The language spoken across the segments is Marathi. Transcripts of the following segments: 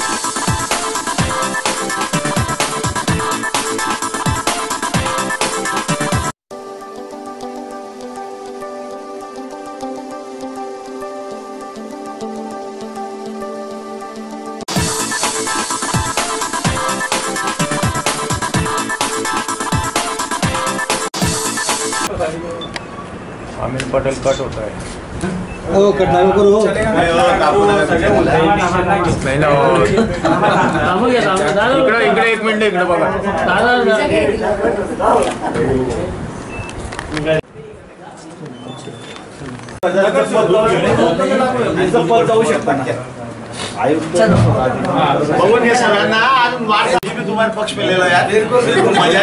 Thank you. Aamir Patel cut होता है। ओ कटना को करो। नाही ना इकडे इकडे एक मिनिट इकडे बघा। पद जाऊ शकता बघून घे आज वाट तुम्हाला पक्ष मिळलेला आहे. मज़ा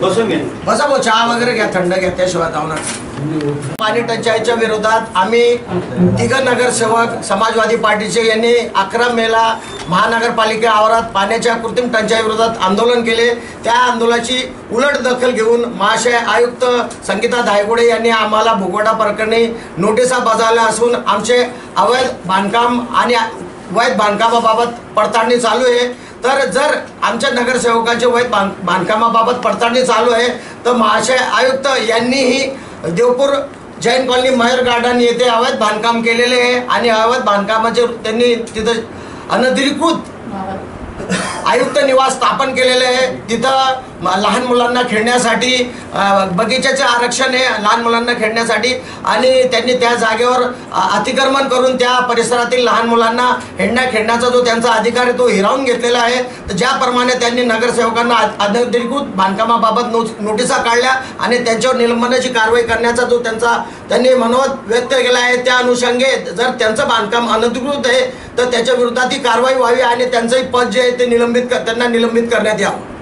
बसून घ्या बसा भाऊ चहा वगैरे घ्या थंड घ्या त्याशिवाय जाऊ नका. पाणी टंचाईच्या विरोधात आम्ही तिघ नगरसेवक समाजवादी पार्टीचे यांनी अकरा मेला महानगरपालिका आवारात पाण्याच्या कृत्रिम टंचाई विरोधात आंदोलन केले. त्या आंदोलनाची उलट दखल घेऊन महाशय आयुक्त संगीता धायगुडे यांनी आम्हाला भुगवटा प्रकरणी नोटिसा बजावल्या असून आमचे अवैध बांधकाम आणि वैध बांधकामाबाबत पडताळणी चालू आहे. तर जर आमच्या नगरसेवकांचे बांध बांधकामाबाबत पडताळणी चालू आहे तर महाशय आयुक्त यांनीही देवपूर जैन कॉलनी मयूर गार्डन येथे अवैध बांधकाम केलेले आहे आणि अवैध बांधकामाचे त्यांनी तिथं अनधिकृत आयुक्त निवास स्थापन केलेले आहे. तिथं लहान मुलांना खेळण्यासाठी बगीचाचे बगीच्याचे आरक्षण हे लहान मुलांना खेळण्यासाठी आणि त्यांनी त्या जागेवर अतिक्रमण करून त्या परिसरातील लहान मुलांना खेळण्या खेळण्याचा जो त्यांचा अधिकार आहे तो हिरावून घेतलेला आहे. तर ज्याप्रमाणे त्यांनी नगरसेवकांना अधिकृत अनधिकृत बांधकामाबाबत नो नोटिसा काढल्या आणि त्यांच्यावर निलंबनाची कारवाई करण्याचा जो त्यांचा त्यांनी मनोवत व्यक्त केला आहे त्या अनुषंगे जर त्यांचं बांधकाम अनधिकृत आहे तर त्याच्या विरोधात ही कारवाई व्हावी आणि त्यांचंही पद जे आहे ते निलंबित त्यांना निलंबित करण्यात यावं.